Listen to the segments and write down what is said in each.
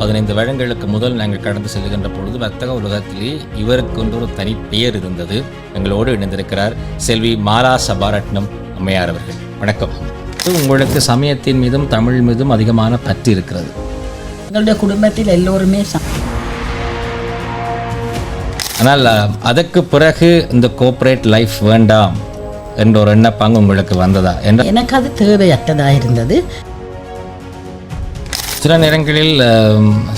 பதினைந்து வருடங்களுக்கு முதல் நாங்கள் கடந்து செல்கின்ற பொழுது வர்த்தக உலகத்திலே இவருக்கு ஒன்று ஒரு தனி பெயர் இருந்தது. எங்களோடு இணைந்திருக்கிறார் செல்வி மாலா சபாரட்னம் அம்மையார் அவர்கள். வணக்கம். உங்களுக்கு சமயத்தின் மீதும் தமிழ் மீதும் அதிகமான பற்று இருக்கிறது. எங்களுடைய குடும்பத்தில் எல்லோருமே ஆனால் அதற்கு பிறகு இந்த கோஆப்ரேட் லைஃப் வேண்டாம் என்ற ஒரு எண்ணப்பாங்கு உங்களுக்கு வந்ததா? என்ற எனக்கு அது தேவையற்றதாக இருந்தது சில நேரங்களில்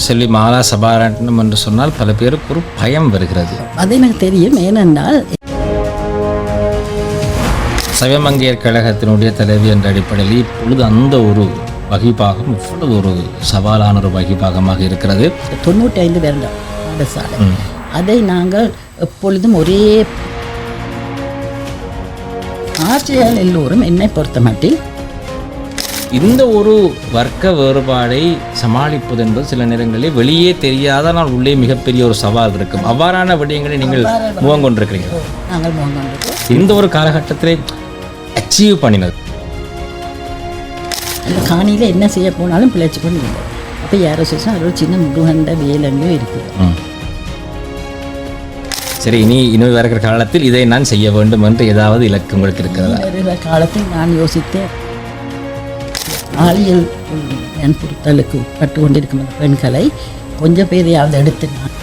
செல்வி மாலா சபாரட்னம் என்று சொன்னால் பல பேருக்கு ஒரு பயம் வருகிறது. அது எனக்கு தெரியும். ஏனென்றால் சைவமங்கையர் கழகத்தினுடைய தலைவி என்ற அடிப்படையில் இப்பொழுது அந்த ஒரு வகிபாகம் இவ்வளவு ஒரு சவாலான ஒரு வகிபாகமாக இருக்கிறது. தொண்ணூற்றி ஐந்து வருடம் அதை நாங்கள் எப்பொழுதும் ஒரே ஆட்சியாளர் எல்லோரும் என்னை பொறுத்த மட்டில் இந்த ஒரு வர்க்க வேறுபாடை சமாளிப்பது என்பது சில நேரங்களில் வெளியே தெரியாத ஆனால் உள்ளே மிகப்பெரிய ஒரு சவால் இருக்கும். அவ்வாறான விடயங்களை நீங்கள் முகம் கொண்டிருக்கிறீங்க இந்த ஒரு காலகட்டத்திலே அச்சீவ் பண்ணினது. அந்த காணியில் என்ன செய்ய போனாலும் பிழைச்சி கொண்டு இருந்தோம் அப்போ யாரோ சொல்லுச்சா அது ஒரு சின்ன முருகண்ட வேலங்கோ இருக்குது ம். சரி இனி இனி வருகிற காலத்தில் இதை நான் செய்ய வேண்டும் என்று ஏதாவது இலக்கு உங்களுக்கு இருக்கிறதா? காலத்தில் நான் யோசித்தேன். பாலியல் வன்புறுத்தலுக்கு உட்பட்டு கொண்டிருக்கும் அந்த பெண்களை கொஞ்சம் பேரையாவது எடுத்து நான்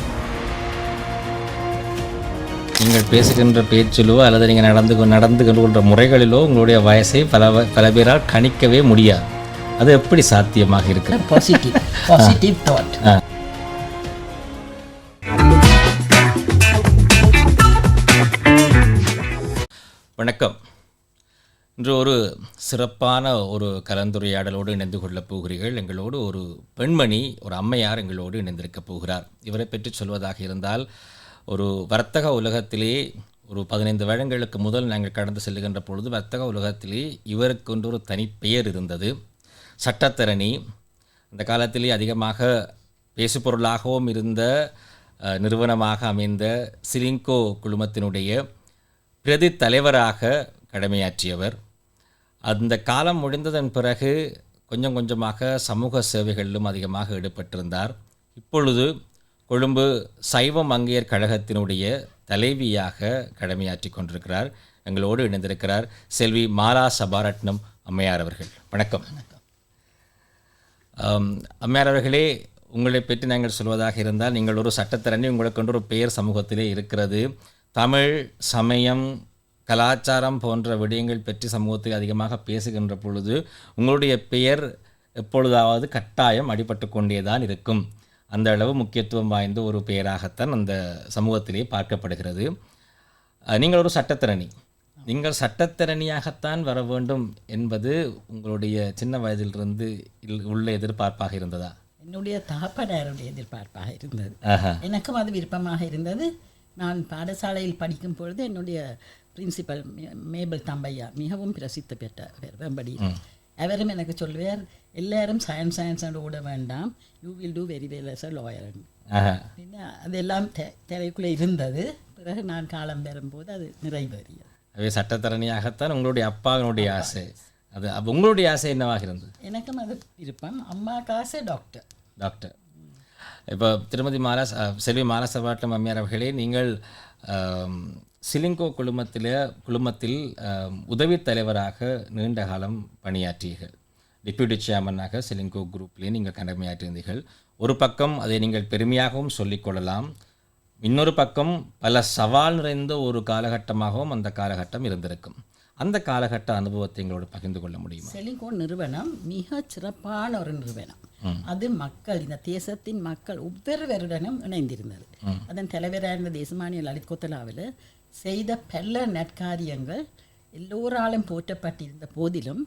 நீங்கள் பேசுகின்ற பேச்சிலோ அல்லது நீங்கள் நடந்து நடந்து கொள்கின்ற முறைகளிலோ உங்களுடைய வயசை பல பல பேரால் கணிக்கவே முடியாது. அது எப்படி சாத்தியமாக இருக்கு பாசிட்டிவ் பாசிட்டிவ் தாட் வணக்கம். இன்று ஒரு சிறப்பான ஒரு கலந்துரையாடலோடு இணைந்து கொள்ளப் போகிறீர்கள். எங்களோடு ஒரு பெண்மணி ஒரு அம்மையார் எங்களோடு இணைந்திருக்கப் போகிறார். இவரை பற்றி சொல்வதாக இருந்தால் ஒரு வர்த்தக உலகத்திலே ஒரு பதினைந்து வருடங்களுக்கு முதல் நாங்கள் கடந்து செல்லுகின்ற பொழுது வர்த்தக உலகத்திலே இவருக்கு ஒன்று ஒரு தனி பெயர் இருந்தது. சட்டத்தரணி. அந்த காலத்திலே அதிகமாக பேசுபொருளாகவும் இருந்த நிறுவனமாக அமைந்த சிலிங்கோ குழுமத்தினுடைய பிரதி தலைவராக கடமையாற்றியவர். அந்த காலம் முடிந்ததன் பிறகு கொஞ்சம் கொஞ்சமாக சமூக சேவைகளிலும் அதிகமாக ஈடுபட்டிருந்தார். இப்பொழுது கொழும்பு சைவ மங்கையர் கழகத்தினுடைய தலைவியாக கடமையாற்றி கொண்டிருக்கிறார். எங்களோடு இணைந்திருக்கிறார் செல்வி மாலா சபாரட்னம் அம்மையார் அவர்கள். வணக்கம். அம்மையார் அவர்களே உங்களை பற்றி நாங்கள் சொல்வதாக இருந்தால் நீங்கள் ஒரு சட்டத்திறனி உங்களுக்கு ஒரு பெயர் சமூகத்திலே இருக்கிறது. தமிழ் சமயம் கலாச்சாரம் போன்ற விடயங்கள் பற்றி சமூகத்தில் அதிகமாக பேசுகின்ற பொழுது உங்களுடைய பெயர் எப்பொழுதாவது கட்டாயம் அடிபட்டு கொண்டேதான் இருக்கும். அந்த அளவு முக்கியத்துவம் வாய்ந்த ஒரு பெயராகத்தான் அந்த சமூகத்திலே பார்க்கப்படுகிறது. நீங்கள் ஒரு சட்டத்திறனி நீங்கள் சட்டத்திறனியாகத்தான் வர வேண்டும் என்பது உங்களுடைய சின்ன வயதிலிருந்து உள்ள எதிர்பார்ப்பாக இருந்ததா? என்னுடைய தகப்பனாருடைய எதிர்பார்ப்பாக இருந்தது. ஆஹா. எனக்கும் அது விருப்பமாக இருந்தது. நான் பாடசாலையில் படிக்கும் பொழுது என்னுடைய பிரின்சிபல் மேபல் தம்பையா மிகவும் பிரசித்தி பெற்ற வெம்படி அவரும் எனக்கு சொல்லுவார் எல்லாரும் சயின்ஸ் சயின்ஸ் ஓட வேண்டாம். You will do very well as a lawyer பின்ன அதெல்லாம் திரைக்குள்ளே இருந்தது. பிறகு நான் காலம் பெறும்போது அது நிறைவேறியது. அவை சட்டத்திறனியாகத்தான் உங்களுடைய அப்பாவினுடைய ஆசை. அது உங்களுடைய ஆசை என்னவாக இருந்தது? எனக்கும் அது விருப்பம். அம்மா காசு டாக்டர். டாக்டர். இப்போ திருமதி மாலா செல்வி மாலா சபாட்டம் அம்மையார் அவர்களே நீங்கள் சிலிங்கோ குழுமத்தில் குழுமத்தில் உதவித் தலைவராக நீண்ட காலம் பணியாற்றியீர்கள். டிப்யூட்டி சேர்மனாக சிலிங்கோ குரூப்லேயே நீங்கள் கடமையாற்றியிருந்தீர்கள் ஒரு பக்கம் அதை நீங்கள் பெருமையாகவும் சொல்லிக்கொள்ளலாம் இன்னொரு பக்கம் பல சவால் நிறைந்த ஒரு காலகட்டமாகவும் அந்த காலகட்டம் இருந்திருக்கும். அந்த காலகட்ட அனுபவத்தை எங்களோடு பகிர்ந்து கொள்ள முடியுமா? செலிகோன் நிறுவனம் மிக சிறப்பான ஒரு நிறுவனம். அது மக்கள் இந்த தேசத்தின் மக்கள் ஒவ்வொருவருடனும் இணைந்திருந்தது. அதன் தலைவராக இருந்த தேசமானிய லலித் கொத்தலாவில் செய்த பல நற்காரியங்கள் எல்லோராலும் போற்றப்பட்டிருந்த போதிலும்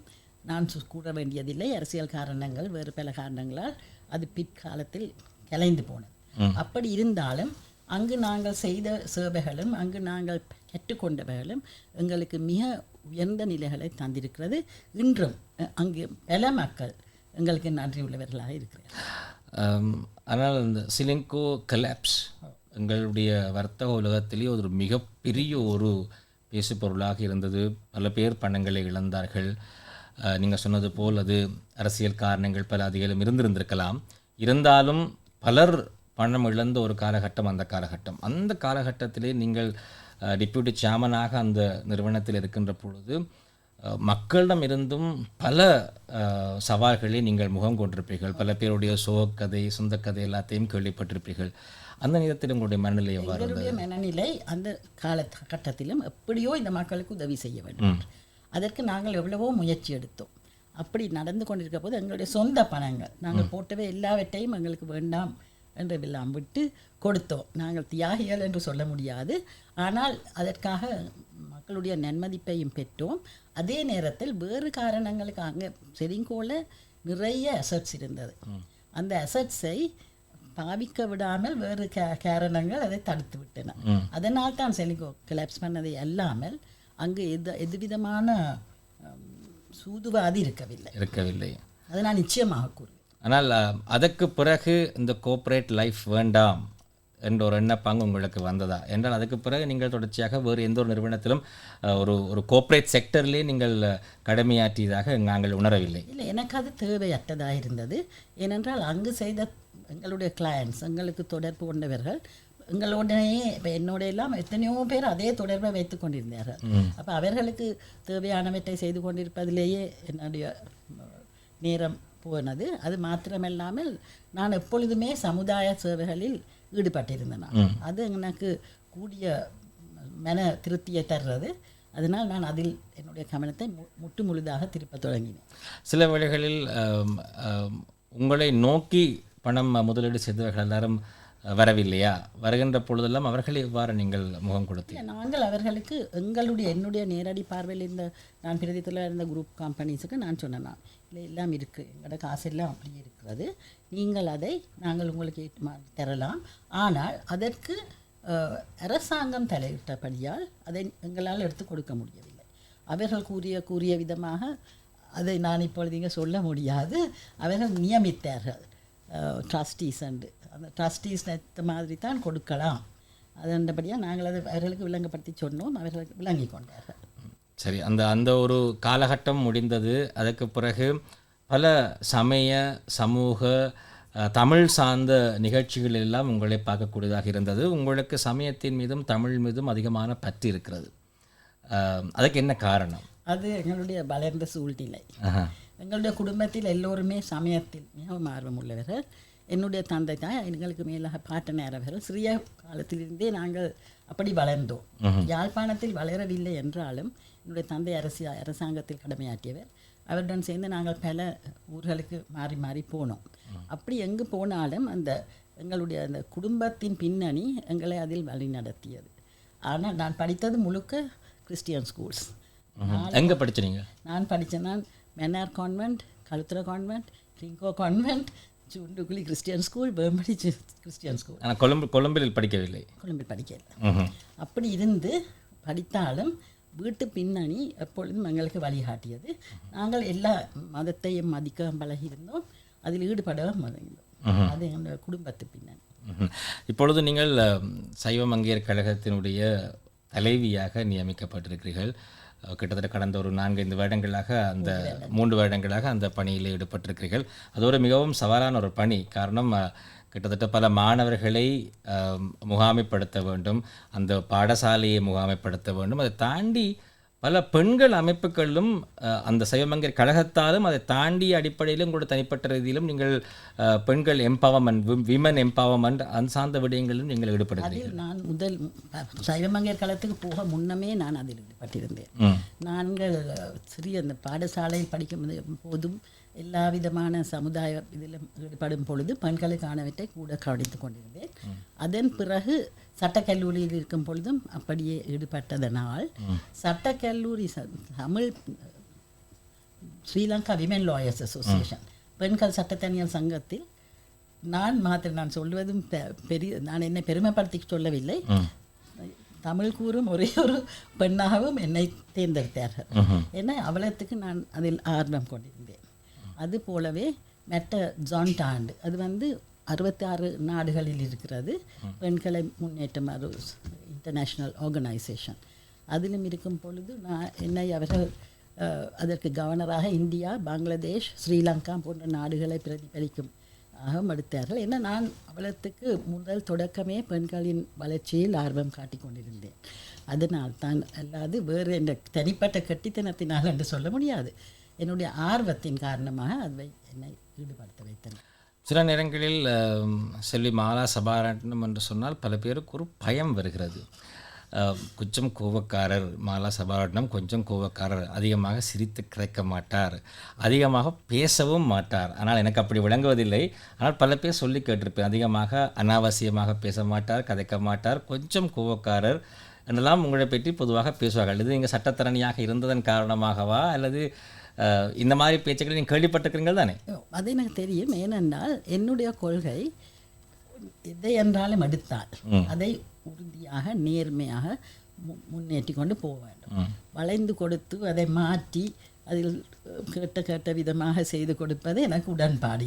நான் கூற வேண்டியதில்லை. அரசியல் காரணங்கள் வேறு பல காரணங்களால் அது பிற்காலத்தில் கலைந்து போனது. அப்படி இருந்தாலும் அங்கு நாங்கள் செய்த சேவைகளும் அங்கு நாங்கள் கற்றுக்கொண்டவைகளும் எங்களுக்கு மிக உயர்ந்த நிலைகளை தந்திருக்கிறது. இன்றும் அங்கு பல மக்கள் எங்களுக்கு நன்றி உள்ளவர்களாக இருக்கிறார்கள். ஆனால் இந்த சிலிங்கோ கலாப்ஸ் எங்களுடைய வர்த்தக உலகத்திலே ஒரு மிகப்பெரிய ஒரு பேசுபொருளாக இருந்தது. பல பேர் பணங்களை இழந்தார்கள். நீங்கள் சொன்னது போல் அது அரசியல் காரணங்கள் பல அதிகம் இருந்திருந்திருக்கலாம். இருந்தாலும் பலர் பணம் இழந்த ஒரு காலகட்டம் அந்த காலகட்டம். அந்த காலகட்டத்திலே நீங்கள் டிப்யூட்டி சேர்மனாக அந்த நிறுவனத்தில் இருக்கின்ற பொழுது மக்களிடம் இருந்தும் பல சவால்களை நீங்கள் முகம் கொண்டிருப்பீர்கள். பல பேருடைய சோகக்கதை சொந்த கதை எல்லாத்தையும் கேள்விப்பட்டிருப்பீர்கள். அந்த நேரத்தில் உங்களுடைய மனநிலை எவ்வாறு மனநிலை அந்த காலகட்டத்திலும் எப்படியோ இந்த மக்களுக்கு உதவி செய்ய வேண்டும். அதற்கு நாங்கள் எவ்வளவோ முயற்சி எடுத்தோம். அப்படி நடந்து கொண்டிருக்க போது எங்களுடைய சொந்த பணங்கள் நாங்கள் போட்டவே எல்லாவற்றையும் எங்களுக்கு வேண்டாம். என்றெல்லாம் விட்டு கொடுத்தோம். நாங்கள் தியாகிகள் என்று சொல்ல முடியாது. ஆனால் அதற்காக மக்களுடைய நன்மதிப்பையும் பெற்றோம். அதே நேரத்தில் வேறு காரணங்களுக்கு அங்கே செரிங்கோல நிறைய அசட்ஸ் இருந்தது. அந்த அசட்ஸை பாவிக்க விடாமல் வேறு கா- காரணங்கள் அதை தடுத்து விட்டன. அதனால் தான் செலிங்கோ கிளாப்ஸ் பண்ணதை அல்லாமல் அங்கு எது எதுவிதமான சூதுவாதி இருக்கவில்லை. இருக்கவில்லை. அதை நான் நிச்சயமாக கூறுவேன் ஆனால் அதற்கு பிறகு இந்த கோஆப்ரேட் லைஃப் வேண்டாம் என்ற ஒரு எண்ணப்பாங்க உங்களுக்கு வந்ததா? என்றால் அதுக்கு பிறகு நீங்கள் தொடர்ச்சியாக வேறு எந்த ஒரு நிறுவனத்திலும் ஒரு ஒரு கோஆப்ரேட் செக்டர்லேயே நீங்கள் கடமையாற்றியதாக நாங்கள் உணரவில்லை. இல்லை எனக்கு அது தேவையற்றதாக இருந்தது. ஏனென்றால் அங்கு செய்த எங்களுடைய கிளையண்ட்ஸ் எங்களுக்கு தொடர்பு கொண்டவர்கள் எங்களோடனே இப்போ என்னோட எல்லாம் எத்தனையோ பேர் அதே தொடர்பை வைத்து கொண்டிருந்தார்கள். அப்போ அவர்களுக்கு தேவையானவற்றை செய்து கொண்டிருப்பதிலேயே என்னுடைய நேரம் போனது. அது மாத்திரமல்லாமல் நான் எப்பொழுதுமே சமுதாய சேவைகளில் ஈடுபட்டிருந்தேன். அது எனக்கு கூடிய மன திருப்தியை தர்றது. அதனால் நான் அதில் என்னுடைய கவனத்தை மு- முற்று முழுதாக திருப்ப தொடங்கினேன். சில வேளைகளில் அஹ், உங்களை நோக்கி பணம் முதலீடு செய்தவர்கள் எல்லாரும் வரவில்லையா? வருகின்ற பொழுதெல்லாம் அவர்கள் எவ்வாறு நீங்கள் முகம் கொடுத்தீங்க நாங்கள் அவர்களுக்கு எங்களுடைய என்னுடைய நேரடி பார்வையில் இந்த நான் பிரதித்தில் இருந்த குரூப் கம்பெனிஸுக்கு நான் சொன்னேன் நான் இல்லை எல்லாம் இருக்குது எங்களோட காசு எல்லாம் அப்படியே இருக்கிறது. நீங்கள் அதை நாங்கள் உங்களுக்கு தரலாம். ஆனால் அதற்கு அரசாங்கம் தலையிட்டபடியால் அதை எங்களால் எடுத்து கொடுக்க முடியவில்லை. அவர்கள் கூறிய கூறிய விதமாக அதை நான் இப்பொழுது இங்கே சொல்ல முடியாது. அவர்கள் நியமித்தார்கள். ட்ரஸ்டீஸ் அண்டு அந்த ட்ரஸ்டீஸ் மாதிரி தான் கொடுக்கலாம். அதன்படியாக நாங்கள் அதை அவர்களுக்கு விளங்கப்படுத்தி சொன்னோம். அவர்களுக்கு விளங்கி கொண்டார்கள். சரி அந்த அந்த ஒரு காலகட்டம் முடிந்தது. அதற்கு பிறகு பல சமய சமூக தமிழ் சார்ந்த நிகழ்ச்சிகள் எல்லாம் உங்களை பார்க்கக்கூடியதாக இருந்தது. உங்களுக்கு சமயத்தின் மீதும் தமிழ் மீதும் அதிகமான பற்று இருக்கிறது. அதுக்கு என்ன காரணம்? அது எங்களுடைய வளர்ந்த சூழ்நிலை. எங்களுடைய குடும்பத்தில் எல்லோருமே சமயத்தில் மிகவும் ஆர்வம் உள்ளவர்கள் என்னுடைய தந்தை தான் எங்களுக்கு மேலாக பாட்டனார் அவர்கள். சிறிய காலத்திலிருந்தே நாங்கள் அப்படி வளர்ந்தோம். யாழ்ப்பாணத்தில் வளரவில்லை என்றாலும் என்னுடைய தந்தை அரசு அரசாங்கத்தில் கடமையாற்றியவர். அவருடன் சேர்ந்து நாங்கள் பல ஊர்களுக்கு மாறி மாறி போனோம். அப்படி எங்கு போனாலும் அந்த எங்களுடைய அந்த குடும்பத்தின் பின்னணி எங்களை அதில் வழி நடத்தியது. ஆனால் நான் படித்தது முழுக்க கிறிஸ்டியன் ஸ்கூல்ஸ். எங்க படிச்சீங்க நான் படித்தேன். நான் Mannar convent Kalutara convent Trinco convent Chundikuli Christian school Vembadi Christian school ஆனால் கொழும்பு கொழும்பில் படிக்கவில்லை. கொழும்பில் படிக்கல ம்ஹும். அப்படி இருந்து படித்தாலும் வீட்டு பின்னணி எப்பொழுதும் எங்களுக்கு வழிகாட்டியது. நாங்கள் எல்லா மதத்தையும் மதிக்க பழகியிருந்தோம். அதில் ஈடுபடவும் மறந்தோம் அது எங்களுடைய குடும்பத்து பின்னணி. இப்பொழுது நீங்கள் சைவ மங்கையர் கழகத்தினுடைய தலைவியாக நியமிக்கப்பட்டிருக்கிறீர்கள். கிட்டத்தட்ட கடந்த ஒரு நான்கைந்து வருடங்களாக அந்த மூன்று வருடங்களாக அந்த பணியில் ஈடுபட்டிருக்கிறீர்கள். அது ஒரு மிகவும் சவாலான ஒரு பணி. காரணம் கிட்டத்தட்ட பல மாணவர்களை முகாமைப்படுத்த வேண்டும். அந்த பாடசாலையை முகாமைப்படுத்த வேண்டும். அதை தாண்டி பல பெண்கள் அமைப்புகளிலும் அந்த சைவமங்கர் கழகத்தாலும் அதை தாண்டி அடிப்படையிலும் கூட தனிப்பட்ட ரீதியிலும் நீங்கள் பெண்கள் எம்பவர்மெண்ட் விமன் எம்பவர்மெண்ட் அந்த சார்ந்த விடயங்களிலும் நீங்கள் ஈடுபடுகிறீர்கள். நான் முதல் சைவமங்கையர் காலத்துக்கு போக முன்னமே நான் அதில் ஈடுபட்டிருந்தேன். நாங்கள் சிறிய அந்த பாடசாலையில் படிக்கும் போதும் எல்லா விதமான சமுதாய இதில் ஈடுபடும் பொழுது பெண்களுக்கானவற்றை கூட கவனித்து கொண்டிருந்தேன். அதன் பிறகு சட்டக்கல்லூரியில் இருக்கும் பொழுதும் அப்படியே ஈடுபட்டதனால் சட்டக்கல்லூரி Tamil Sri Lanka women lawyers association பெண்கள் சட்டத்தணியல் சங்கத்தில் நான் மாத்திரம் நான் சொல்வதும் பெரிய நான் என்னை பெருமைப்படுத்தி சொல்லவில்லை. தமிழ் கூறும் ஒரே ஒரு பெண்ணாகவும் என்னை தேர்ந்தெடுத்தார்கள். ஏன்னா அவ்வளத்துக்கு நான் அதில் ஆர்வம் கொண்டிருந்தேன். அது போலவே மெட்ட ஜான்டாண்டு அது வந்து அறுபத்தாறு நாடுகளில் இருக்கிறது. பெண்களை முன்னேற்றம் அது இன்டர்நேஷ்னல் ஆர்கனைசேஷன் அதிலும் இருக்கும் பொழுது நான் என்னை அவர்கள் அதற்கு கவர்னராக இந்தியா பங்களாதேஷ் ஸ்ரீலங்கா போன்ற நாடுகளை பிரதிபலிக்கும் ஆகம் எடுத்தார்கள். ஏன்னா நான் அவலத்துக்கு முதல் தொடக்கமே பெண்களின் வளர்ச்சியில் ஆர்வம் காட்டிக் கொண்டிருந்தேன். அதனால் தான் அல்லாது வேறு என்ற தனிப்பட்ட கட்டித்தனத்தினால் என்று சொல்ல முடியாது. என்னுடைய ஆர்வத்தின் காரணமாக அதை என்னை ஈடுபடுத்த வைத்தன சில நேரங்களில் செல்வி மாலா சபாரட்னம் என்று சொன்னால் பல பேருக்கு ஒரு பயம் வருகிறது. கொஞ்சம் கோவக்காரர் மாலா சபாரட்டினம் கொஞ்சம் கோவக்காரர் அதிகமாக சிரித்து கிடைக்க மாட்டார் அதிகமாக பேசவும் மாட்டார். ஆனால் எனக்கு அப்படி விளங்குவதில்லை. ஆனால் பல பேர் சொல்லி கேட்டிருப்பேன் அதிகமாக அனாவசியமாக பேச மாட்டார் கதைக்க மாட்டார் கொஞ்சம் கோவக்காரர் என்றெல்லாம் உங்களை பற்றி பொதுவாக பேசுவார்கள். இது நீங்கள் சட்டத்தரணியாக இருந்ததன் காரணமாகவா? அல்லது இந்த மாதிரி பேச்சுக்களை நீங்கள் கேள்விப்பட்டிருக்கிறீர்கள் தானே? அது எனக்கு தெரியும். ஏனென்றால் என்னுடைய கொள்கை எதை என்றாலும் எடுத்தால் அதை உறுதியாக நேர்மையாக முன்னேற்றி கொண்டு போக வேண்டும். வளைந்து கொடுத்து அதை மாற்றி அதில் கேட்ட கேட்ட விதமாக செய்து கொடுப்பது எனக்கு உடன்பாடு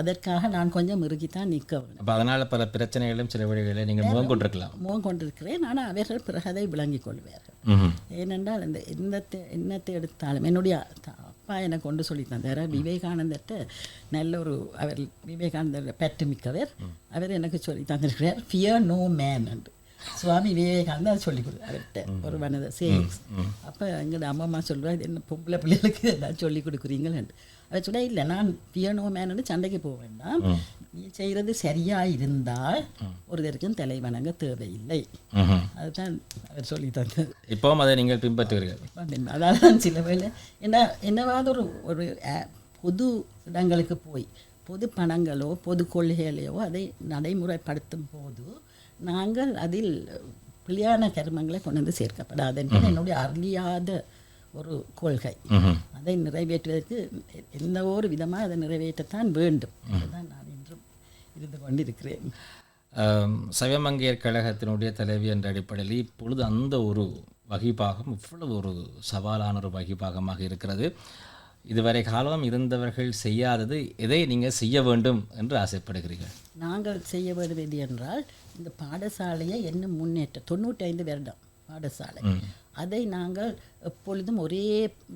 அதற்காக நான் கொஞ்சம் இறுகித்தான் நிற்க வேண்டும் அப்போ அதனால் பல பிரச்சனைகளும் சில வழிகளில் நீங்கள் முகம் கொண்டிருக்கலாம் முகம் கொண்டிருக்கிறேன் ஆனால் அவர்கள் பிறகு அதை விளங்கிக் கொள்வார்கள். ஏனென்றால் இந்த என்னத்தை என்னத்தை எடுத்தாலும் என்னுடைய அப்பா எனக்கு கொண்டு சொல்லி தந்தார். விவேகானந்தர்கிட்ட நல்ல ஒரு அவர் விவேகானந்தர் பெற்று மிக்கவர் அவர் எனக்கு சொல்லி தந்திருக்கிறார். ஃபியர் நோ மேன் என்று. சுவாமி விவேகானந்தர் சொல்லி கொடு அவர்கிட்ட ஒரு மனத சேவிங்ஸ். அப்போ எங்களோட அம்மா அம்மா சொல்லுவார் என்ன பொம்பளை பிள்ளைகளுக்கு எல்லாம் சொல்லி கொடுக்குறீங்களேன்னு அவர் சொல்ல இல்லை நான் ஃபியர் நோ மேன் சண்டைக்கு போக வேண்டாம். நீ செய்கிறது சரியா இருந்தால் ஒருத்தருக்கும் தலை வணங்க தேவையில்லை. அதுதான் அவர் சொல்லி தந்தது இப்போவும் அதை நீங்கள் பின்பற்றுகிறீர்கள். அதாவது தான் சில வேளை. என்ன என்னவாவது ஒரு ஒரு பொது இடங்களுக்கு போய் பொது பணங்களோ பொது கொள்கைகளையோ அதை நடைமுறைப்படுத்தும் போது நாங்கள் அதில் பிள்ளையான கர்மங்களை கொண்டு வந்து சேர்க்கப்படாது. என்பது என்னுடைய அறியாத ஒரு கொள்கை. அதை நிறைவேற்றுவதற்கு எந்த ஒரு விதமாக அதை நிறைவேற்றத்தான் வேண்டும். அதுதான் நான் இன்றும் இருந்து கொண்டிருக்கிறேன். சைவமங்கையர் கழகத்தினுடைய தலைவி என்ற அடிப்படையில் இப்பொழுது அந்த ஒரு வகிபாகம் இவ்வளவு ஒரு சவாலான ஒரு வகிபாகமாக இருக்கிறது. இதுவரை காலம் இருந்தவர்கள் செய்யாதது எதை நீங்கள் செய்ய வேண்டும் என்று ஆசைப்படுகிறீர்கள்? நாங்கள் செய்ய வேண்டியது என்றால் இந்த பாடசாலையை இன்னும் முன்னேற்ற தொண்ணூற்றி ஐந்து வருடம் பாடசாலை. அதை நாங்கள் எப்பொழுதும் ஒரே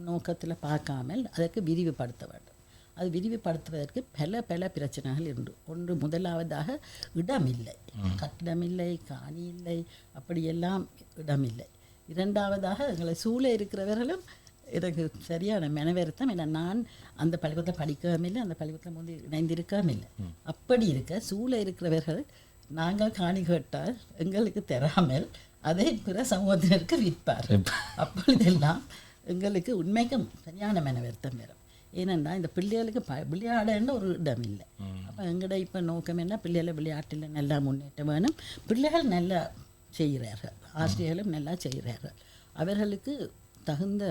நோக்கத்தில் பார்க்காமல் அதற்கு விரிவுபடுத்த வேண்டும். அது விரிவுபடுத்துவதற்கு பல பல பிரச்சனைகள் உண்டு ஒன்று முதலாவதாக இடமில்லை. கட்டிடமில்லை காணி இல்லை அப்படியெல்லாம் இடமில்லை. இரண்டாவதாக எங்களை சூழ இருக்கிறவர்களும் எனக்கு சரியான மெனவருத்தம். ஏன்னா நான் அந்த பள்ளிக்கூடத்தில் படிக்கவும் இல்லை அந்த பள்ளிக்கூடத்தில் வந்து இணைந்திருக்கவும் இல்லை. அப்படி இருக்க சூழ இருக்கிறவர்கள் நாங்கள் காணி கேட்டால் எங்களுக்கு தராமல் அதை பிற சமூகத்தினருக்கு விற்பார் அப்பொழுதெல்லாம் எங்களுக்கு உண்மைக்கும் சரியான மெனவருத்தம் வரும். ஏனென்னா இந்த பிள்ளைகளுக்கு ப விளையாடன்னு ஒரு இடம் இல்லை அப்போ எங்கட இப்போ நோக்கம் என்ன? பிள்ளைகளை விளையாட்டில் நல்லா முன்னேற்றம் வேணும். பிள்ளைகள் நல்லா செய்கிறார்கள். ஆசிரியர்களும் நல்லா செய்கிறார்கள். அவர்களுக்கு தகுந்த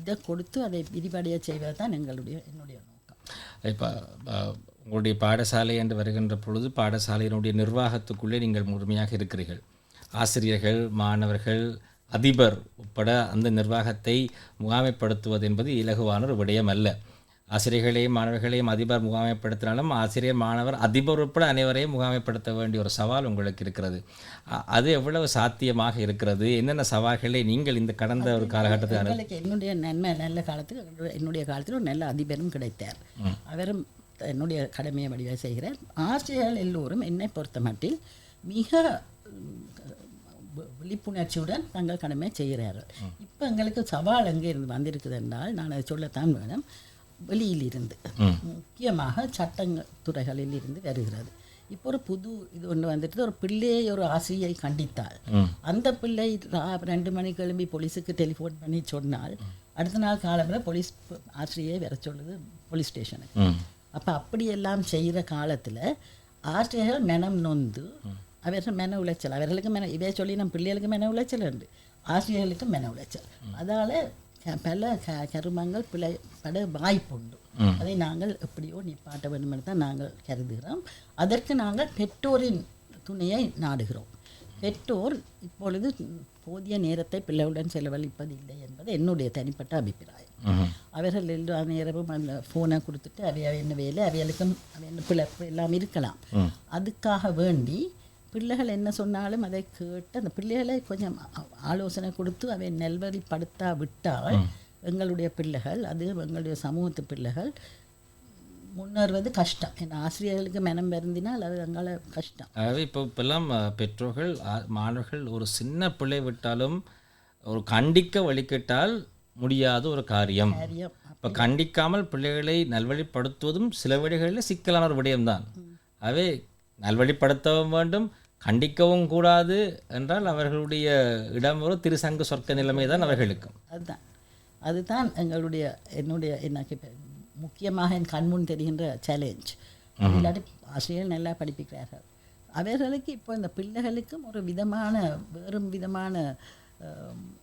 இதை கொடுத்து அதை விரிவடைய செய்வது தான் எங்களுடைய என்னுடைய நோக்கம். இப்போ உங்களுடைய பாடசாலை என்று வருகின்ற பொழுது பாடசாலையினுடைய நிர்வாகத்துக்குள்ளே நீங்கள் முழுமையாக இருக்கிறீர்கள். ஆசிரியர்கள் மாணவர்கள் அதிபர் உட்பட அந்த நிர்வாகத்தை முகாமைப்படுத்துவது என்பது இலகுவான ஒரு விடயம் அல்ல. ஆசிரியர்களையும் மாணவர்களையும் அதிபர் முகாமைப்படுத்தினாலும் ஆசிரியர் மாணவர் அதிபர் உட்பட அனைவரையும் முகாமைப்படுத்த வேண்டிய ஒரு சவால் உங்களுக்கு இருக்கிறது. அது எவ்வளவு சாத்தியமாக இருக்கிறது? என்னென்ன சவால்களை நீங்கள் இந்த கடந்த ஒரு காலகட்டத்தில் என்னுடைய நன்மை நல்ல காலத்தில் என்னுடைய- காலத்தில் ஒரு நல்ல அதிபரும் கிடைத்தார். அவரும் என்னுடைய கடமையை வடிவாக செய்கிறார். ஆசிரியர்கள் எல்லோரும் என்னை பொறுத்த மட்டில் மிக விழிப்புணர்ச்சியுடன் தங்கள் கடமையை செய்கிறார்கள். இப்போ எங்களுக்கு சவால் எங்கே இருந்து வந்திருக்குது என்றால் நான் அதை சொல்லத்தான் வேணும். வெளியிலிருந்து முக்கியமாக சட்டங்க துறைகளில் இருந்து வருகிறது. இப்போ ஒரு புது இது ஒன்று வந்துட்டு ஒரு பிள்ளையை ஒரு ஆசிரியை கண்டித்தால் அந்த பிள்ளை ரெண்டு மணிக்கு கிளம்பி போலீஸுக்கு டெலிஃபோன் பண்ணி சொன்னால் அடுத்த நாள் காலம்பர போலீஸ் ஆசிரியை வர சொல்லுது போலீஸ் ஸ்டேஷனுக்கு. அப்போ அப்படியெல்லாம் செய்கிற காலத்தில் ஆசிரியர்கள் மெனம் நொந்து அவர்கள் மென உளைச்சல் அவர்களுக்கு மென இவே சொல்லி நம்ம பிள்ளைகளுக்கு மென உளைச்சல் உண்டு ஆசிரியர்களுக்கு மென உளைச்சல் அதால் பல க கருமங்கள் பிழை பட வாய்ப்புண்டு அதை நாங்கள் எப்படியோ நிப்பாட்ட வேண்டும் என்று தான் நாங்கள் கருதுகிறோம் அதற்கு நாங்கள் பெற்றோரின் துணையை நாடுகிறோம் பெற்றோர் இப்பொழுது போதிய நேரத்தை பிள்ளைகளுடன் செலவழிப்பதில்லை என்பது என்னுடைய தனிப்பட்ட அபிப்பிராயம். அவர்கள் எல்லா நேரமும் அந்த ஃபோனை கொடுத்துட்டு அவைய என்ன வேலை அவைகளுக்கும் பிழப்பு எல்லாம் இருக்கலாம் அதுக்காக வேண்டி பிள்ளைகள் என்ன சொன்னாலும் அதை கேட்டு அந்த பிள்ளைகளை கொஞ்சம் ஆலோசனை கொடுத்து அவை நல்வழிப்படுத்தா விட்டால் எங்களுடைய பிள்ளைகள் அது எங்களுடைய சமூகத்து பிள்ளைகள் முன்னேறுவது கஷ்டம். என் ஆசிரியர்களுக்கு மனம் வருந்தினால் அது அங்கால கஷ்டம். ஆகவே இப்போ இப்பெல்லாம் பெற்றோர்கள் மாணவர்கள் ஒரு சின்ன பிள்ளை விட்டாலும் ஒரு கண்டிக்க வழிகிட்டால் முடியாத ஒரு காரியம். இப்போ கண்டிக்காமல் பிள்ளைகளை நல்வழிப்படுத்துவதும் சில வழிகளில் சிக்கலான ஒரு விடயம்தான். ஆகவே நல்வழிப்படுத்தவும் வேண்டும் கண்டிக்கவும் கூடாது என்றால் அவர்களுடைய இடம் ஒரு திருசங்கு சொர்க்க நிலைமை தான் அவர்களுக்கும். அதுதான். அதுதான் எங்களுடைய என்னுடைய எனக்கு முக்கியமாக என் கண்முன் தெரிகின்ற சேலஞ்ச் இல்லாட்டி ஆசிரியர்கள் நல்லா படிப்பிக்கிறார்கள். அவர்களுக்கு இப்போ இந்த பிள்ளைகளுக்கும் ஒரு விதமான வேறும் விதமான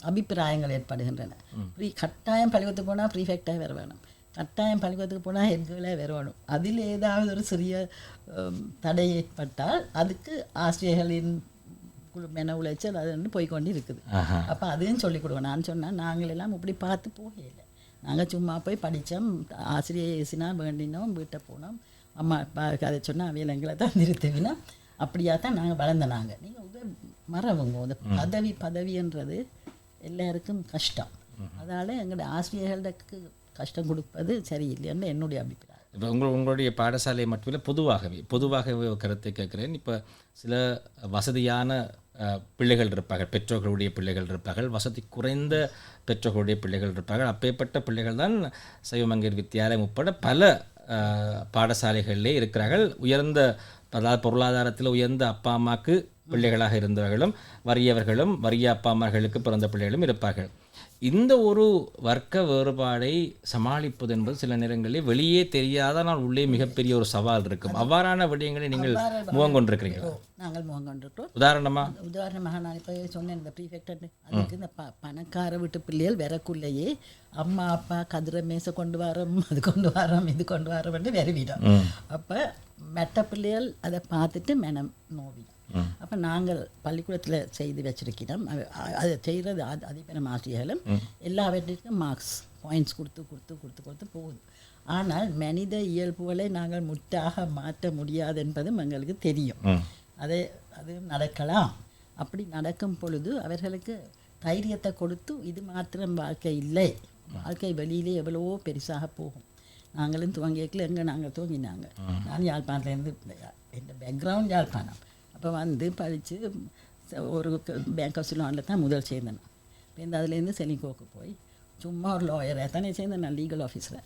அபிப்பிராயங்கள் ஏற்படுகின்றன. ப்ரீ கட்டாயம் பள்ளிக்கூடத்துக்கு போனால் ப்ரீஃபெக்டாக வர வேணும். கட்டாயம் பள்ளிக்கூடத்துக்கு போனால் ஹெட்களே வர வேணும் அதில் ஏதாவது ஒரு சிறிய தடை ஏற்பட்டால் அதுக்கு ஆசிரியர்களின் குழு மென உழைச்சல் அது வந்து போய்க்கொண்டு இருக்குது. அப்போ அதையும் சொல்லிக் கொடுக்கணும். நான் சொன்னேன் நாங்கள் எல்லாம் இப்படி பார்த்து போகல நாங்கள் சும்மா போய் படித்தோம் ஆசிரியர் ஏசினா வேண்டினோம் வீட்டை போனோம். அம்மா அப்பா கதை சொன்னால் அவையில் எங்களை தான் நிறுத்துவினா அப்படியா தான் நாங்கள். வளர்ந்தனாங்க நீங்கள் உத மறவுங்க இந்த பதவி பதவின்றது எல்லாருக்கும் கஷ்டம். அதால் எங்களுடைய ஆசிரியர்களுக்கு கஷ்டம் கொடுப்பது சரியில்லைன்னு என்னுடைய அபிப்பிராயம். இப்போ உங்கள் உங்களுடைய பாடசாலை மட்டுமில்லை பொதுவாகவே பொதுவாகவே கருத்தை கேட்குறேன். இப்போ சில வசதியான பிள்ளைகள் இருப்பார்கள் பெற்றோர்களுடைய பிள்ளைகள் இருப்பார்கள் வசதி குறைந்த பெற்றோர்களுடைய பிள்ளைகள் இருப்பார்கள். அப்பேற்பட்ட பிள்ளைகள் தான் சைவமங்கர் வித்தியாலயம் உட்பட பல பாடசாலைகளிலே இருக்கிறார்கள். உயர்ந்த அதாவது பொருளாதாரத்தில் உயர்ந்த அப்பா அம்மாவுக்கு பிள்ளைகளாக இருந்தவர்களும் வறியவர்களும் வறிய அப்பா அம்மார்களுக்கு பிறந்த பிள்ளைகளும் இருப்பார்கள். இந்த ஒரு வர்க்க வேறுபாடை சமாளிப்பது என்பது சில நேரங்களில் வெளியே தெரியாத ஆனால் உள்ளே மிகப்பெரிய ஒரு சவால் இருக்கும். அவ்வாறான விடயங்களை நீங்கள் முகம் கொண்டிருக்கிறீங்களா நாங்கள் முகம் கொண்டிருக்கிறோம் உதாரணமா? உதாரணமாக நான் இப்போ சொன்னேன் இந்த ப்ரீஃபெக்ட் அதுக்கு இந்த ப பணக்கார வீட்டு பிள்ளைகள் வரக்குள்ளேயே அம்மா அப்பா கதிரை மேசை கொண்டு வரோம் அது கொண்டு வரோம் இது கொண்டு வரோம்னு விரவிடும். அப்போ மெட்ட பிள்ளைகள் அதை பார்த்துட்டு மெனம் நோவிடும். அப்போ நாங்கள் பள்ளிக்கூடத்தில் செய்து வச்சிருக்கிறோம். அது- செய்கிறது அது அதிபரம் ஆசிரியர்களும் எல்லாவற்றிற்கும் மார்க்ஸ் பாயிண்ட்ஸ் கொடுத்து கொடுத்து கொடுத்து கொடுத்து போகுது. ஆனால் மனித இயல்புகளை நாங்கள் முற்றாக மாற்ற முடியாது என்பதும் எங்களுக்கு தெரியும். அது அது நடக்கலாம். அப்படி நடக்கும் பொழுது அவர்களுக்கு தைரியத்தை கொடுத்து இது மாத்திரம் வாழ்க்கை இல்லை. வாழ்க்கை வெளியிலே எவ்வளவோ பெருசாக போகும். நாங்களும் துவங்கியக்கில் எங்கே நாங்கள் துவங்கினாங்க. நான் யாழ்ப்பாணத்துலேருந்து என் பேக்ரவுண்ட் யாழ்ப்பாணம். அப்போ வந்து படித்து ஒரு பேங்க் ஆஃப் சிலோனில் தான் முதல் சேர்ந்தேன். நான் அதுலேருந்து செலிகோக்கு போய் சும்மா ஒரு லாயராக தானே சேர்ந்தேன் நான் லீகல் ஆஃபீஸில்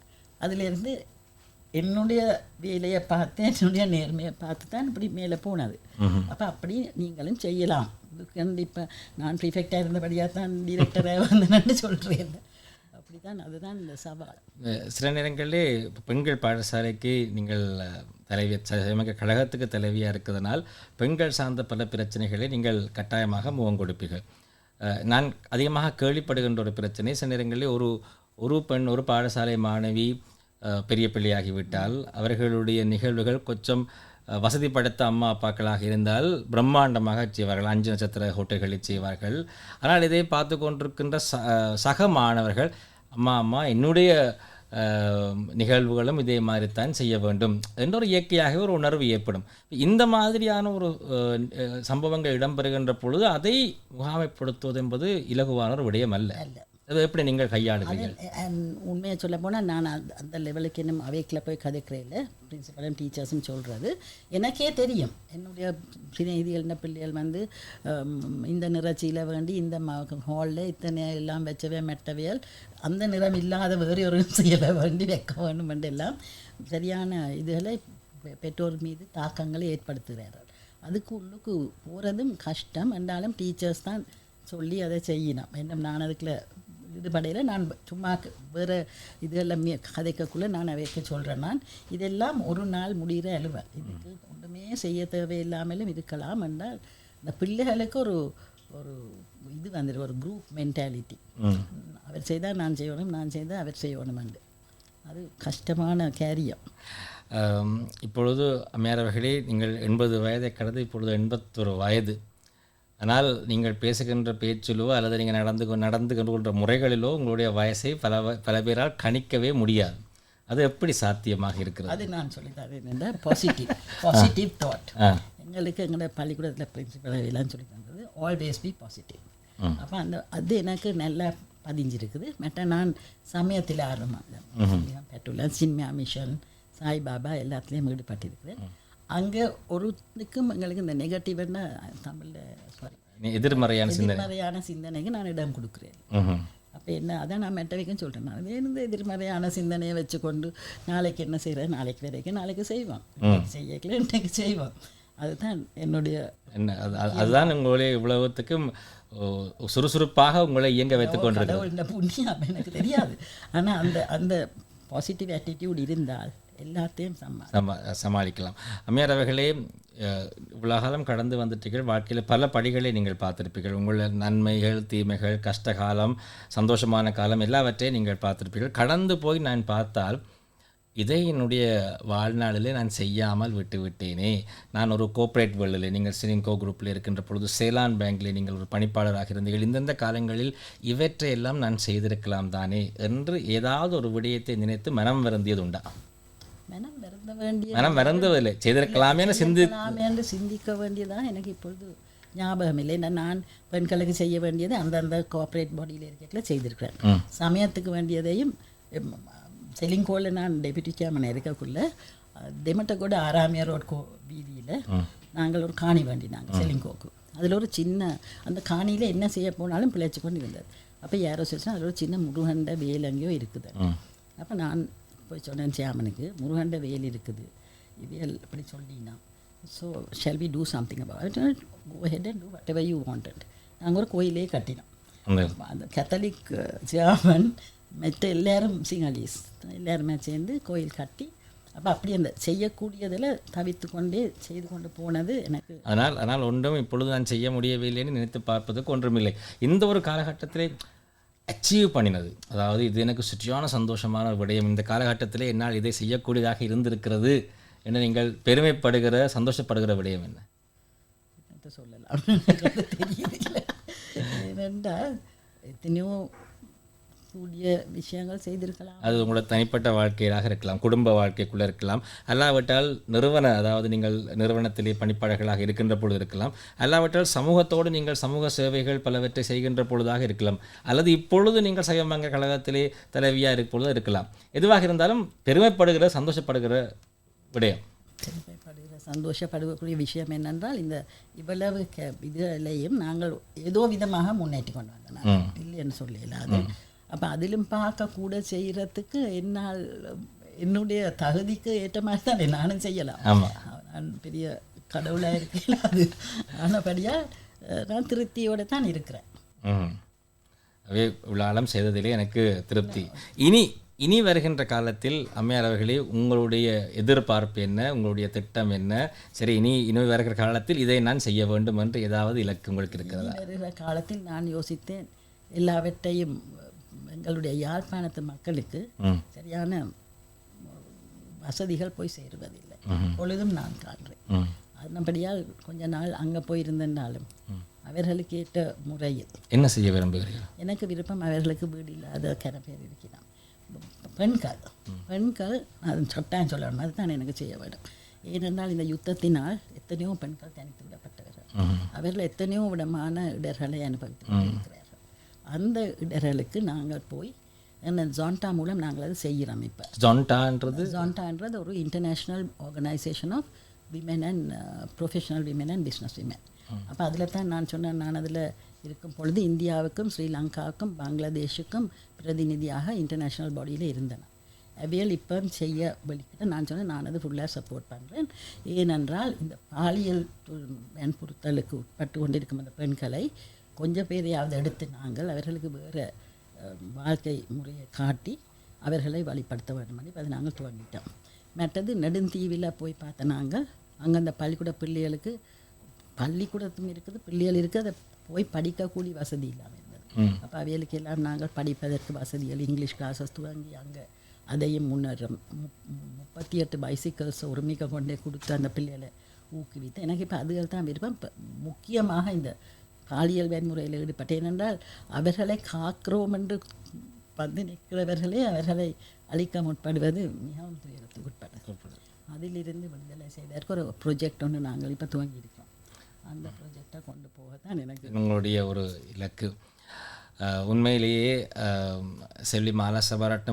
அதுலேருந்து என்னுடைய வேலையை பார்த்து என்னுடைய நேர்மையை பார்த்து தான் இப்படி மேலே போனது. அப்போ அப்படி நீங்களும் செய்யலாம். கண்டிப்பாக நான் ப்ரிஃபெக்டாக இருந்தபடியாக தான் டிரெக்டராக வந்தேன்னு சொல்கிறேன் அப்படி தான் அதுதான் இந்த சவால் சில நேரங்களிலே பெண்கள் பாடசாலைக்கு நீங்கள் தலைவி சமக கழகத்துக்கு தலைவியாக இருக்கிறதுனால் பெண்கள் சார்ந்த பல பிரச்சனைகளை நீங்கள் கட்டாயமாக முகம் கொடுப்பீர்கள். நான் அதிகமாக கேள்விப்படுகின்ற ஒரு பிரச்சனை சில நேரங்களில் ஒரு ஒரு பெண் ஒரு பாடசாலை மாணவி பெரிய பிள்ளையாகிவிட்டால் அவர்களுடைய நிகழ்வுகள் கொஞ்சம் வசதி படைத்த அம்மா அப்பாக்களாக இருந்தால் பிரம்மாண்டமாக செய்வார்கள். அஞ்சு நட்சத்திர ஹோட்டல்களில் செய்வார்கள். ஆனால் இதை பார்த்து கொண்டிருக்கின்ற ச சக மாணவர்கள் அம்மா அம்மா என்னுடைய நிகழ்வுகளும் இதே மாதிரி தான் செய்ய வேண்டும் என்ற ஒரு இயற்கையாகவே ஒரு உணர்வு ஏற்படும். இந்த மாதிரியான ஒரு சம்பவங்கள் இடம்பெறுகின்ற பொழுது அதை முகாமைப்படுத்துவது என்பது இலகுவான ஒரு விடயம் அல்ல. எப்படி நீங்கள் கையாளுவீர்கள்? உண்மையை சொல்ல போனால் நான் அந்த- அந்த லெவலுக்கு இன்னும் அவைக்கில் போய் கதைக்கிறேன் பிரின்சிபலும் டீச்சர்ஸும் சொல்கிறது எனக்கே தெரியும். என்னுடைய சிநேகிதிகள் பிள்ளைகள் வந்து இந்த நிறச்சியில் வேண்டி இந்த ஹாலில் இத்தனை எல்லாம் வச்சவே மெட்டவியல் அந்த நிறம் இல்லாத வேறு ஒரு செயலை வேண்டி வைக்க வேண்டும் எல்லாம் சரியான இதுகளை பெற்றோர் மீது தாக்கங்களை ஏற்படுத்துகிறார்கள். அதுக்கு உள்ளுக்கு போகிறதும் கஷ்டம். என்றாலும் டீச்சர்ஸ் தான் சொல்லி அதை செய்யணும். என்ன நான் அதுக்குள்ள இது படையில் நான் சும்மா வேறு இதெல்லாம் கதைக்கக்குள்ளே நான் அவைக்க சொல்கிறேன் நான். இதெல்லாம் ஒரு நாள் முடிகிற அலுவல் இதுக்கு ஒன்றுமே செய்ய தேவையில்லாமலும் இருக்கலாம் என்றால் இந்த பிள்ளைகளுக்கு ஒரு ஒரு இது வந்துடும் ஒரு குரூப் மென்டாலிட்டி அவர் செய்தால் நான் செய்யணும் நான் செய்தால் அவர் செய்யணும் என்று. அது கஷ்டமான காரியம். இப்பொழுது அம்மையார் அவர்களே நீங்கள் எண்பது வயதை கடந்து இப்பொழுது எண்பத்தொரு வயது. ஆனால் நீங்கள் பேசுகின்ற பேச்சிலோ அல்லது நீங்கள் நடந்து நடந்து கொள்கின்ற முறைகளிலோ உங்களுடைய வயசை பல பல பேரால் கணிக்கவே முடியாது. அது எப்படி சாத்தியமாக இருக்கிறது? அது நான் சொல்லி தரேன் என்ற பாசிட்டிவ் பாசிட்டிவ் தாட் எங்களுக்கு எங்களோட பள்ளிக்கூடத்தில் பிரின்சிபல் எல்லாம் சொல்லி தந்தது ஆல்வேஸ் பி பாசிட்டிவ் அப்போ அந்த அது எனக்கு நல்லா பதிஞ்சிருக்குது. மற்ற நான் சமயத்தில் ஆர்வமாக பெற்றுள்ள சின்மியா மிஷன் சாய்பாபா எல்லாத்துலேயும் ஈடுபட்டிருக்கிறேன் அங்கே ஒருத்துக்கும் எங்களுக்கு இந்த நெகட்டிவ்னா தமிழில் சாரி எதிர்மறையான எதிர்மறையான சிந்தனைக்கு நான் இடம் கொடுக்குறேன். அப்போ என்ன அதான் நான் மெட்ட வைக்கன்னு சொல்கிறேன் நான் இந்த எதிர்மறையான சிந்தனையை வச்சுக்கொண்டு நாளைக்கு என்ன செய்கிறேன் நாளைக்கு வரைக்கும் நாளைக்கு செய்வோம். செய்யக்கல இன்றைக்கு செய்வோம். அதுதான் என்னுடைய என்ன அது அது- அதுதான் உங்களுடைய இவ்வளவுத்துக்கும் சுறுசுறுப்பாக உங்களை இயங்க வைத்துக் கொண்டிருக்கிறது. புண்ணியம் எனக்கு தெரியாது. ஆனால் அந்த அந்த பாசிட்டிவ் ஆட்டிடியூட் இருந்தால் எல்லாத்தையும் சமா சமாளிக்கலாம். அம்மையார் அவர்களே அஹ், காலம் கடந்து வந்துட்டீர்கள். வாழ்க்கையில் பல படிகளை நீங்கள் பார்த்திருப்பீர்கள். உங்களுடைய நன்மைகள் தீமைகள் கஷ்டகாலம் சந்தோஷமான காலம் எல்லாவற்றையும் நீங்கள் பார்த்திருப்பீர்கள். கடந்து போய் நான் பார்த்தால் இதை என்னுடைய வாழ்நாளிலே நான் செய்யாமல் விட்டு விட்டேனே நான் ஒரு கோஆப்ரேட் வேர்ல்டில் நீங்கள் சினிங்கோ குரூப்பில் இருக்கின்ற பொழுது சேலான் பேங்கில் நீங்கள் ஒரு பணிப்பாளராக இருந்தீர்கள். இந்தந்த காலங்களில் இவற்றையெல்லாம் நான் செய்திருக்கலாம் தானே என்று ஏதாவது ஒரு விடயத்தை நினைத்து மனம் வருந்தியது உண்டா? மனம் வருந்த வேண்டிய மனம் மறந்ததில்லை. செய்திருக்கலாமேன்னு சிந்தி நாமே என்று சிந்திக்க வேண்டியதான் எனக்கு இப்பொழுது ஞாபகம் இல்லை நான் நான் பெண்களுக்கு செய்ய வேண்டியது அந்தந்த கோஆப்ரேட் பாடியில் இருக்கல செய்திருக்கிறேன். சமயத்துக்கு வேண்டியதையும் செலிங்கோவில் நான் டெபியூட்டி சேர்மன் இருக்கக்குள்ள தெமட்டகோட ஆறாமியா ரோட் கோ வீதியில் நாங்கள் ஒரு காணி வேண்டினாங்க செலிங்கோக்கு அதில் ஒரு சின்ன அந்த காணியில் என்ன செய்ய போனாலும் பிழைச்சு கொண்டு இருந்தது அப்போ யாரோ சொல்லிச்சா அதில் ஒரு சின்ன முருகண்ட வேலங்கியோ இருக்குது. அப்போ நான் போய் சொன்னேன் சேமனுக்கு முருகண்ட வேல் இருக்குது. இது இப்படி சொல்லினா. So shall we do something about head and do whatever you wanted நாங்கள் ஒரு கோயிலே கட்டினோம். அந்த கத்தலிக் ஜாமன் மற்ற எல்லாரும் சிங்காலிஸ் எல்லாருமே சேர்ந்து கோயில் கட்டி அப்போ அப்படி அந்த செய்யக்கூடியதில் தவித்து கொண்டே செய்து கொண்டு போனது எனக்கு அதனால் அதனால் ஒன்றும் இப்பொழுது நான் செய்ய முடியவில்லைன்னு நினைத்து பார்ப்பதற்கு ஒன்றுமில்லை. இந்த ஒரு காலகட்டத்திலே அச்சீவ் பண்ணினது. அதாவது இது எனக்கு சுற்றியான சந்தோஷமான விடயம். இந்த காலகட்டத்திலே என்னால் இதை செய்யக்கூடியதாக இருந்திருக்கிறது என்று நீங்கள் பெருமைப்படுகிற சந்தோஷப்படுகிற விடயம் என்ன? சொல்லலாம் தெரியல ஏனென்றால் எத்தனையோ கூடிய விஷயங்கள் செய்திருக்கலாம். அது உங்களோட தனிப்பட்ட வாழ்க்கையாக இருக்கலாம் குடும்ப வாழ்க்கைக்குள்ளே இருக்கலாம். அல்லாவிட்டால் நிறுவன அதாவது நீங்கள் நிறுவனத்திலே பணிப்பாளர்களாக இருக்கின்ற பொழுது இருக்கலாம். அல்லாவிட்டால் சமூகத்தோடு நீங்கள் சமூக சேவைகள் பலவற்றை செய்கின்ற பொழுதாக இருக்கலாம். அல்லது இப்பொழுது நீங்கள் சைவமங்க கழகத்திலே தலைவியாக இருக்கும் பொழுது இருக்கலாம். எதுவாக இருந்தாலும் பெருமைப்படுகிற சந்தோஷப்படுகிற விடயம். பெருமைப்படுகிற சந்தோஷப்படக்கூடிய விஷயம் என்னென்றால் இந்த இவ்வளவு க இதுலையும் நாங்கள் ஏதோ விதமாக முன்னேற்றி கொண்டு வந்தோம். இல்லைன்னு சொல்லல. அது அப்போ அதிலும் பார்க்க கூட செய்கிறதுக்கு என்னால் என்னுடைய தகுதிக்கு ஏற்ற மாதிரி தான் நானும் செய்யலாம். ஆமாம் நான் பெரிய கடவுளாக இருக்கேன் அது ஆனபடியாக நான் திருப்தியோடு தான் இருக்கிறேன். விழாலம் செய்ததிலே எனக்கு திருப்தி. இனி இனி வருகின்ற காலத்தில் அம்மையார் அவர்களே உங்களுடைய எதிர்பார்ப்பு என்ன? உங்களுடைய திட்டம் என்ன? சரி இனி இனி வருகிற காலத்தில் இதை நான் செய்ய வேண்டும் என்று ஏதாவது இலக்கு உங்களுக்கு இருக்கிறதா? வருகிற காலத்தில் நான் யோசித்தேன் எல்லாவற்றையும் எங்களுடைய யாழ்ப்பாணத்து மக்களுக்கு சரியான வசதிகள் போய் சேருவதில்லை. பொழுதும் நான் காண்றேன். அதன்படியால் கொஞ்ச நாள் அங்கே போயிருந்தனாலும் அவர்களுக்கு ஏற்ற முறையில் என்ன செய்ய விரும்புகிறீர்கள்? எனக்கு விருப்பம் அவர்களுக்கு வீடு இல்லாத கன பேர் இருக்கிறான். பெண்கள். பெண்கள் அது சொட்டான் சொல்லணும். அதுதான் எனக்கு செய்ய வேண்டும். ஏனென்றால் இந்த யுத்தத்தினால் எத்தனையோ பெண்கள் தனித்து விடப்பட்டவர்கள். அவர்கள் எத்தனையோ விதமான இடர்களை அனுபவித்து கொண்டிருக்கிறார்கள். அந்த இடர்களுக்கு நாங்கள் போய் என்ன ஜான்டா மூலம் நாங்கள் அதை செய்கிறோம் இப்போ. ஜொன்டான்றது ஜான்டான்றது ஒரு international organisation of women and professional women and business women அப்போ அதில் தான் நான் சொன்னேன் நான் அதில் இருக்கும் பொழுது இந்தியாவுக்கும் ஸ்ரீலங்காவுக்கும் பங்களாதேஷுக்கும் பிரதிநிதியாக இன்டர்நேஷ்னல் பாடியில் இருந்தேன். அவையல் இப்போ செய்ய வெளிக்கிட்ட நான் சொன்னேன் நான் அது ஃபுல்லாக சப்போர்ட் பண்ணுறேன் ஏனென்றால் இந்த பாலியல் வன்புறுத்தலுக்கு உட்பட்டு கொண்டிருக்கும் அந்த பெண்களை கொஞ்சம் பேரையாவது எடுத்து நாங்கள் அவர்களுக்கு வேறு வாழ்க்கை முறையை காட்டி அவர்களை வழிப்படுத்த வேண்டும் என்று அதை நாங்கள் துவங்கிட்டோம். மற்றது நெடுந்தீவில் போய் பார்த்த நாங்கள் அங்கே அந்த பள்ளிக்கூட பிள்ளைகளுக்கு பள்ளிக்கூடத்தும் இருக்குது பிள்ளைகள் இருக்குது அதை போய் படிக்கக்கூடிய வசதி இல்லாமல் இருந்தது. அப்போ அவைகளுக்கு எல்லாம் நாங்கள் படிப்பதற்கு வசதிகள் இங்கிலீஷ் கிளாஸஸ் துவங்கி அங்கே அதையும் முன்னேறம் முப்பத்தி எட்டு பைசிக்கல்ஸ் உரிமைக்க கொண்டே கொடுத்து அந்த பிள்ளைகளை ஊக்குவித்து எனக்கு இப்போ அதுகள் தான் விருப்பம். முக்கியமாக இந்த பாலியல் வன்முறையில் ஈடுபட்டு ஏனென்றால் அவர்களை காக்கிறோம் என்று வந்து நிற்கிறவர்களே அவர்களை அழிக்க முற்படுவது மிகவும் துயரத்துக்கு அதிலிருந்து விடுதலை செய்வதற்கு ஒரு ப்ரொஜெக்ட் ஒன்று நாங்கள் இப்போ துவங்கியிருக்கோம். அந்த ப்ரொஜெக்டை கொண்டு போக தான் எனக்கு உங்களுடைய ஒரு இலக்கு. உண்மையிலேயே செல்வி மாலா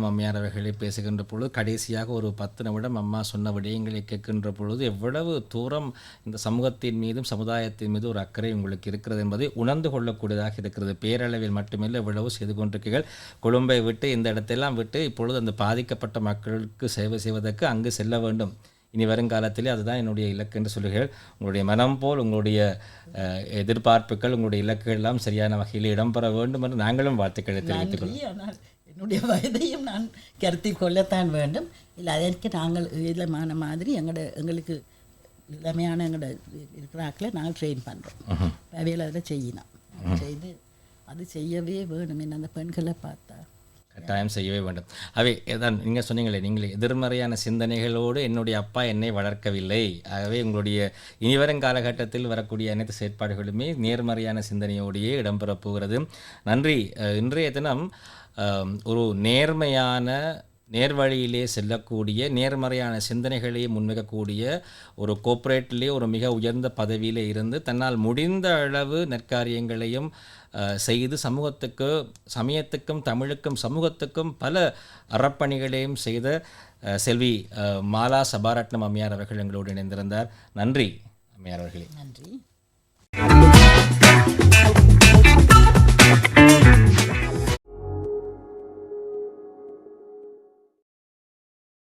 அம்மையார் அவர்களை பேசுகின்ற பொழுது கடைசியாக ஒரு பத்து நிமிடம் அம்மா சொன்ன விடயங்களை கேட்கின்ற பொழுது எவ்வளவு தூரம் இந்த சமூகத்தின் மீதும் சமுதாயத்தின் மீது ஒரு அக்கறை உங்களுக்கு இருக்கிறது என்பதை உணர்ந்து கொள்ளக்கூடியதாக இருக்கிறது. பேரளவில் மட்டுமில்லை எவ்வளவு செய்து கொண்டிருக்கீர்கள் கொழும்பை விட்டு இந்த இடத்தெல்லாம் விட்டு இப்பொழுது அந்த பாதிக்கப்பட்ட மக்களுக்கு சேவை செய்வதற்கு அங்கு செல்ல வேண்டும். இனி வருங்காலத்திலே அதுதான் என்னுடைய இலக்கு என்று சொல்லுகிறேன் உங்களுடைய மனம் போல் உங்களுடைய எதிர்பார்ப்புகள் உங்களுடைய இலக்குகள் எல்லாம் சரியான வகையில் இடம்பெற வேண்டும் என்று நாங்களும் வாழ்த்துக்களை தெரிவித்துக் என்னுடைய வயதையும் நான் கருத்தில் கொள்ளத்தான் வேண்டும். இல்லை அதற்கு நாங்கள் இளமான மாதிரி எங்களோட எங்களுக்கு இளமையான எங்களோட இருக்கிறாக்களை நாங்கள் ட்ரெயின் பண்ணுறோம் அவையில் அதில் செய்யணும் செய்து அது செய்யவே வேணும். என்ன அந்த பெண்களை பார்த்தா கட்டாயம் செய்யவே வேண்டும். அவை தான் நீங்கள் சொன்னீங்களே நீங்கள் எதிர்மறையான சிந்தனைகளோடு என்னுடைய அப்பா என்னை வளர்க்கவில்லை. ஆகவே உங்களுடைய இனிவரும் காலகட்டத்தில் வரக்கூடிய அனைத்து செயற்பாடுகளுமே நேர்மறையான சிந்தனையோடையே இடம்பெறப் போகிறது. நன்றி. இன்றைய தினம் ஒரு நேர்மையான நேர்வழியிலே செல்லக்கூடிய நேர்மறையான சிந்தனைகளை முன்வைக்கக்கூடிய ஒரு கோப்பரேட்லேயே ஒரு மிக உயர்ந்த பதவியிலே இருந்து தன்னால் முடிந்த அளவு நற்காரியங்களையும் அஹ், செய்து சமூகத்துக்கு சமயத்துக்கும் தமிழுக்கும் சமூகத்துக்கும் பல அறப்பணிகளையும் செய்த செல்வி மாலா சபாரட்னம் அம்மையார் அவர்கள் எங்களோடு இணைந்திருந்தார். நன்றி அம்மையார் அவர்களே. நன்றி.